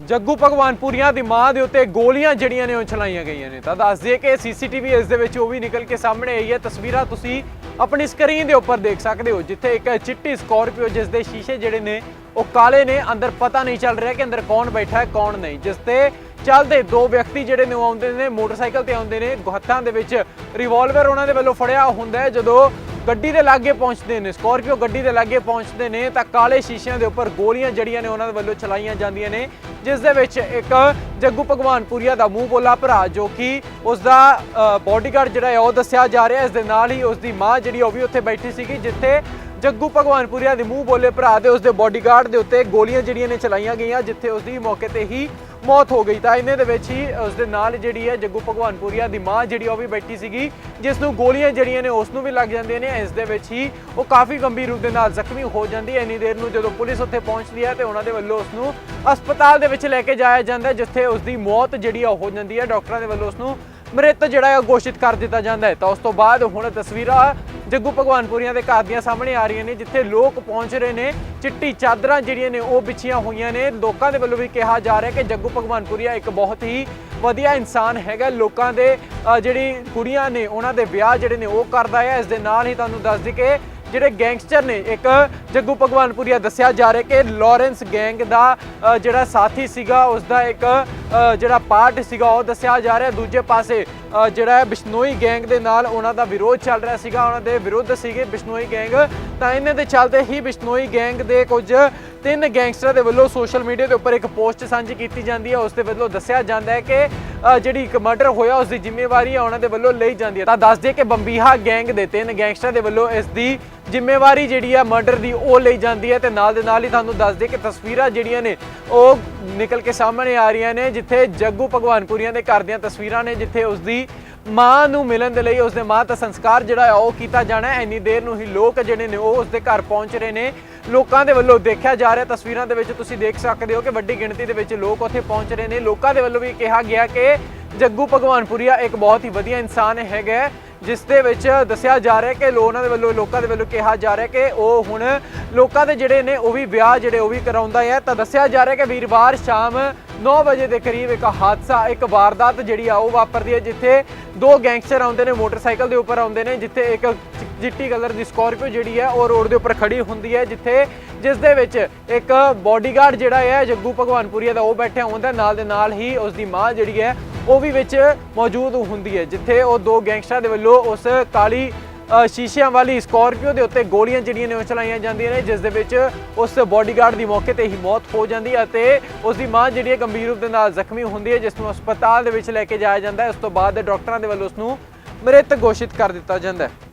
ਜੱਗੂ ਭਗਵਾਨਪੁਰੀਆਂ ਦੀ ਮਾਂ ਦੇ ਉੱਤੇ ਗੋਲੀਆਂ ਜਿਹੜੀਆਂ ਨੇ ਉਹ ਚਲਾਈਆਂ ਗਈਆਂ ਨੇ। ਤਾਂ ਦੱਸ ਦਈਏ ਕਿ ਸੀਸੀਟੀਵੀ ਇਸ ਦੇ ਵਿੱਚ ਉਹ ਵੀ ਨਿਕਲ ਕੇ ਸਾਹਮਣੇ ਆਈ ਹੈ। ਤਸਵੀਰਾਂ ਤੁਸੀਂ ਆਪਣੀ ਸਕਰੀਨ ਦੇ ਉੱਪਰ ਦੇਖ ਸਕਦੇ ਹੋ, ਜਿੱਥੇ ਇੱਕ ਚਿੱਟੀ ਸਕਾਰਪੀਓ ਜਿਸ ਦੇ ਸ਼ੀਸ਼ੇ ਜਿਹੜੇ ਨੇ, ਉਹ ਕਾਲੇ ਨੇ। ਅੰਦਰ ਪਤਾ ਨਹੀਂ ਚੱਲ ਰਿਹਾ ਕਿ ਅੰਦਰ ਕੌਣ ਬੈਠਾ ਹੈ, ਕੌਣ ਨਹੀਂ। ਜਿਸ ਤੇ ਚੱਲਦੇ ਦੋ ਵਿਅਕਤੀ ਜਿਹੜੇ ਨੇ ਉਹ ਆਉਂਦੇ ਨੇ, ਮੋਟਰਸਾਈਕਲ ਤੇ ਆਉਂਦੇ ਨੇ। ਹੱਥਾਂ ਦੇ ਵਿੱਚ ਰਿਵਾਲਵਰ ਉਹਨਾਂ ਦੇ ਵੱਲੋਂ ਫੜਿਆ ਹੁੰਦਾ ਹੈ। ਜਦੋਂ ਗੱਡੀ ਦੇ ਲਾਗੇ ਪਹੁੰਚਦੇ ਨੇ, ਸਕਾਰਪੀਓ ਗੱਡੀ ਦੇ ਲਾਗੇ ਪਹੁੰਚਦੇ ਨੇ, ਤਾਂ ਕਾਲੇ ਸ਼ੀਸ਼ਿਆਂ ਦੇ ਉੱਪਰ ਗੋਲੀਆਂ ਜੜੀਆਂ ਨੇ ਉਹਨਾਂ ਦੇ ਵੱਲੋਂ ਚਲਾਈਆਂ ਜਾਂਦੀਆਂ ਨੇ, ਜਿਸ ਦੇ ਵਿੱਚ ਇੱਕ ਜੱਗੂ ਭਗਵਾਨਪੁਰੀਆ ਦਾ ਮੂੰਹ ਬੋਲਾ ਭਰਾ ਜੋ ਕਿ ਉਸ ਦਾ ਬਾਡੀਗਾਰਡ ਜਿਹੜਾ ਹੈ ਉਹ ਦੱਸਿਆ ਜਾ ਰਿਹਾ, ਇਸ ਦੇ ਨਾਲ ਹੀ ਉਸ ਦੀ ਮਾਂ ਜਿਹੜੀ ਉਹ ਵੀ ਉੱਥੇ ਬੈਠੀ ਸੀਗੀ, ਜਿੱਥੇ ਜੱਗੂ ਭਗਵਾਨਪੁਰੀਆ ਦੇ ਮੂੰਹ ਬੋਲੇ ਭਰਾ ਦੇ ਉਸਦੇ ਬਾਡੀਗਾਰਡ ਦੇ ਉੱਤੇ ਗੋਲੀਆਂ ਜਿਹੜੀਆਂ ਨੇ ਚਲਾਈਆਂ ਗਈਆਂ, ਜਿੱਥੇ ਉਸਦੀ ਮੌਕੇ ਤੇ ਹੀ ਮੌਤ ਹੋ ਗਈ। ਤਾਂ ਇਹਨੇ ਦੇ ਵਿੱਚ ਹੀ ਉਸ ਦੇ ਨਾਲ ਜਿਹੜੀ ਹੈ ਜੱਗੂ ਭਗਵਾਨਪੁਰੀਆ ਦੀ ਮਾਂ ਜਿਹੜੀ ਉਹ ਵੀ ਬੈਠੀ ਸੀਗੀ ਜਿਸ ਨੂੰ ਗੋਲੀਆਂ ਜਿਹੜੀਆਂ ਨੇ ਉਸ ਨੂੰ ਵੀ ਲੱਗ ਜਾਂਦੀਆਂ ਨੇ। ਇਸ ਦੇ ਵਿੱਚ ਹੀ ਉਹ ਕਾਫੀ ਗੰਭੀਰ ਰੂਪ ਦੇ ਨਾਲ ਜ਼ਖਮੀ ਹੋ ਜਾਂਦੀ ਹੈ। ਇੰਨੀ ਦੇਰ ਨੂੰ ਜਦੋਂ ਪੁਲਿਸ ਉੱਥੇ ਪਹੁੰਚਦੀ ਹੈ ਤੇ ਉਹਨਾਂ ਦੇ ਵੱਲੋਂ ਉਸ ਨੂੰ ਹਸਪਤਾਲ ਦੇ ਵਿੱਚ ਲੈ ਕੇ ਜਾਇਆ ਜਾਂਦਾ ਜਿੱਥੇ ਉਸ ਦੀ ਮੌਤ ਜਿਹੜੀ ਆ, ਉਹ ਹੋ ਜਾਂਦੀ ਹੈ। ਡਾਕਟਰਾਂ ਦੇ ਵੱਲੋਂ ਉਸ ਨੂੰ ਮ੍ਰਿਤ ਜਿਹੜਾ ਹੈ, ਉਹ ਘੋਸ਼ਿਤ ਕਰ ਦਿੱਤਾ ਜਾਂਦਾ ਹੈ। ਤਾਂ ਉਸ ਤੋਂ ਬਾਅਦ ਹੁਣ ਤਸਵੀਰਾਂ ਜੱਗੂ ਭਗਵਾਨਪੁਰੀਆਂ ਦੇ ਘਰ ਦੀਆਂ ਸਾਹਮਣੇ ਆ ਰਹੀਆਂ ਨੇ, ਜਿੱਥੇ ਲੋਕ ਪਹੁੰਚ ਰਹੇ ਨੇ। ਚਿੱਟੀ ਚਾਦਰਾਂ ਜਿਹੜੀਆਂ ਨੇ, ਉਹ ਵਿਛੀਆਂ ਹੋਈਆਂ ਨੇ। ਲੋਕਾਂ ਦੇ ਵੱਲੋਂ ਵੀ ਕਿਹਾ ਜਾ ਰਿਹਾ ਕਿ ਜੱਗੂ ਭਗਵਾਨਪੁਰੀਆ ਇੱਕ ਬਹੁਤ ਹੀ ਵਧੀਆ ਇਨਸਾਨ ਹੈਗਾ। ਲੋਕਾਂ ਦੇ ਜਿਹੜੀ ਕੁੜੀਆਂ ਨੇ, ਉਹਨਾਂ ਦੇ ਵਿਆਹ ਜਿਹੜੇ ਨੇ, ਉਹ ਕਰਦਾ ਹੈ ਇਸ ਦੇ ਨਾਲ ਹੀ ਤੁਹਾਨੂੰ ਦੱਸ ਦਈ ਕਿ ਜਿਹੜੇ ਗੈਂਗਸਟਰ ਨੇ, ਇੱਕ ਜੱਗੂ ਭਗਵਾਨਪੁਰੀਆ ਦੱਸਿਆ ਜਾ ਰਿਹਾ ਕਿ ਲਾਰੈਂਸ ਗੈਂਗ ਦਾ ਜਿਹੜਾ ਸਾਥੀ ਸੀਗਾ ਉਸ ਦਾ ਇੱਕ ਜਿਹੜਾ ਪਾਰਟ ਸੀਗਾ, ਉਹ ਦੱਸਿਆ ਜਾ ਰਿਹਾ। ਦੂਜੇ ਪਾਸੇ ਜਿਹੜਾ ਹੈ ਬਿਸ਼ਨੋਈ ਗੈਂਗ ਦੇ ਨਾਲ ਉਹਨਾਂ ਦਾ ਵਿਰੋਧ ਚੱਲ ਰਿਹਾ ਸੀਗਾ, ਉਹਨਾਂ ਦੇ ਵਿਰੁੱਧ ਸੀਗੇ ਬਿਸ਼ਨੋਈ ਗੈਂਗ। ਤਾਂ ਇਹਨਾਂ ਦੇ ਚੱਲਦੇ ਹੀ ਬਿਸ਼ਨੋਈ ਗੈਂਗ ਦੇ ਕੁਝ ਤਿੰਨ ਗੈਂਗਸਟਰਾਂ ਦੇ ਵੱਲੋਂ ਸੋਸ਼ਲ ਮੀਡੀਆ ਦੇ ਉੱਪਰ ਇੱਕ ਪੋਸਟ ਸਾਂਝੀ ਕੀਤੀ ਜਾਂਦੀ ਹੈ। ਉਸ ਦੇ ਵੱਲੋਂ ਦੱਸਿਆ ਜਾਂਦਾ ਹੈ ਕਿ ਜਿਹੜੀ ਇੱਕ ਮਰਡਰ ਹੋਇਆ ਉਸ ਦੀ ਜ਼ਿੰਮੇਵਾਰੀ ਉਹਨਾਂ ਦੇ ਵੱਲੋਂ ਲਈ ਜਾਂਦੀ ਹੈ। ਤਾਂ ਦੱਸ ਦਈਏ ਕਿ ਬੰਬੀਹਾ ਗੈਂਗ ਦੇ ਤਿੰਨ ਗੈਂਗਸਟਰਾਂ ਦੇ ਵੱਲੋਂ ਇਸ ਦੀ ਜ਼ਿੰਮੇਵਾਰੀ ਜਿਹੜੀ ਹੈ ਮਰਡਰ ਦੀ ਉਹ ਲਈ ਜਾਂਦੀ ਹੈ ਤੇ ਨਾਲ ਦੇ ਨਾਲ ਹੀ ਤੁਹਾਨੂੰ ਦੱਸ ਦਈਏ ਕਿ ਤਸਵੀਰਾਂ ਜਿਹੜੀਆਂ ਨੇ, ਉਹ ਨਿਕਲ ਕੇ ਸਾਹਮਣੇ ਆ ਰਹੀਆਂ ਨੇ, ਜਿੱਥੇ ਜੱਗੂ ਭਗਵਾਨਪੁਰੀਆਂ ਦੇ ਘਰ ਦੀਆਂ ਤਸਵੀਰਾਂ ਨੇ, ਜਿੱਥੇ ਉਸ ਦੀ ਮਾਂ ਨੂੰ ਮਿਲਣ ਦੇ ਲਈ ਉਸਦੇ ਮਾਂ ਦਾ ਸੰਸਕਾਰ ਜਿਹੜਾ ਹੈ ਉਹ ਕੀਤਾ ਜਾਣਾ ਹੈ। ਇੰਨੀ ਦੇਰ ਨੂੰ ਹੀ ਲੋਕ ਜਿਹੜੇ ਨੇ ਉਹ ਉਸਦੇ ਘਰ ਪਹੁੰਚ ਰਹੇ ਨੇ। ਲੋਕਾਂ ਦੇ ਵੱਲੋਂ ਦੇਖਿਆ ਜਾ ਰਿਹਾ ਤਸਵੀਰਾਂ ਦੇ ਵਿੱਚ ਤੁਸੀਂ ਦੇਖ ਸਕਦੇ ਹੋ ਕਿ ਵੱਡੀ ਗਿਣਤੀ ਦੇ ਵਿੱਚ ਲੋਕ ਉੱਥੇ ਪਹੁੰਚ ਰਹੇ ਨੇ। ਲੋਕਾਂ ਦੇ ਵੱਲੋਂ ਵੀ ਕਿਹਾ ਗਿਆ ਕਿ ਜੱਗੂ ਭਗਵਾਨਪੁਰੀਆ ਇੱਕ ਬਹੁਤ ਹੀ ਵਧੀਆ ਇਨਸਾਨ ਹੈਗਾ ਜਿਸ ਦੇ ਵਿੱਚ ਦੱਸਿਆ ਜਾ ਰਿਹਾ ਕਿ ਲੋ- ਉਹਨਾਂ ਦੇ ਵੱਲੋਂ, ਲੋਕਾਂ ਦੇ ਵੱਲੋਂ ਕਿਹਾ ਜਾ ਰਿਹਾ ਕਿ ਉਹ ਹੁਣ ਲੋਕਾਂ ਦੇ ਜਿਹੜੇ ਨੇ, ਉਹ ਵੀ ਵਿਆਹ ਜਿਹੜੇ, ਉਹ ਵੀ ਕਰਾਉਂਦਾ ਹੈ। ਤਾਂ ਦੱਸਿਆ ਜਾ ਰਿਹਾ ਕਿ ਵੀਰਵਾਰ ਸ਼ਾਮ 9 ਵਜੇ ਦੇ ਕਰੀਬ ਇੱਕ ਹਾਦਸਾ, ਇੱਕ ਵਾਰਦਾਤ ਜਿਹੜੀ ਆ, ਉਹ ਵਾਪਰਦੀ ਹੈ, ਜਿੱਥੇ ਦੋ ਗੈਂਗਸਟਰ ਆਉਂਦੇ ਨੇ, ਮੋਟਰਸਾਈਕਲ ਦੇ ਉੱਪਰ ਆਉਂਦੇ ਨੇ, ਜਿੱਥੇ ਇੱਕ ਚਿੱਟੀ ਕਲਰ ਦੀ ਸਕਾਰਪੀਓ ਜਿਹੜੀ ਹੈ, ਉਹ ਰੋਡ ਦੇ ਉੱਪਰ ਖੜੀ ਹੁੰਦੀ ਹੈ, ਜਿੱਥੇ ਜਿਸ ਦੇ ਵਿੱਚ ਇੱਕ ਬਾਡੀਗਾਰਡ ਜਿਹੜਾ ਹੈ, ਜੱਗੂ ਭਗਵਾਨਪੁਰੀਆ ਦਾ ਉਹ ਬੈਠਿਆ ਹੁੰਦਾ ਨਾਲ ਦੇ ਨਾਲ ਹੀ ਉਸ ਦੀ ਮਾਂ ਜਿਹੜੀ ਹੈ ਉਹ ਵੀ ਵਿੱਚ ਮੌਜੂਦ ਹੁੰਦੀ ਹੈ, ਜਿੱਥੇ ਉਹ ਦੋ ਗੈਂਗਸਟਰਾਂ ਦੇ ਵੱਲੋਂ ਉਸ ਕਾਲੀ ਸ਼ੀਸ਼ਿਆਂ ਵਾਲੀ ਸਕਾਰਪੀਓ ਦੇ ਉੱਤੇ ਗੋਲੀਆਂ ਜਿਹੜੀਆਂ ਨੇ ਉਹ ਚਲਾਈਆਂ ਜਾਂਦੀਆਂ ਨੇ, ਜਿਸ ਦੇ ਵਿੱਚ ਉਸ ਬਾਡੀਗਾਰਡ ਦੀ ਮੌਕੇ ਤੇ ਹੀ ਮੌਤ ਹੋ ਜਾਂਦੀ ਹੈ ਅਤੇ ਉਸ ਦੀ ਮਾਂ ਜਿਹੜੀ ਹੈ ਗੰਭੀਰ ਰੂਪ ਦੇ ਨਾਲ ਜ਼ਖਮੀ ਹੁੰਦੀ ਹੈ, ਜਿਸ ਨੂੰ ਹਸਪਤਾਲ ਦੇ ਵਿੱਚ ਲੈ ਕੇ ਜਾਇਆ ਜਾਂਦਾ ਹੈ। ਉਸ ਤੋਂ ਬਾਅਦ ਡਾਕਟਰਾਂ ਦੇ ਵੱਲੋਂ ਉਸ ਨੂੰ ਮ੍ਰਿਤ ਘੋਸ਼ਿਤ ਕਰ ਦਿੱਤਾ ਜਾਂਦਾ ਹੈ।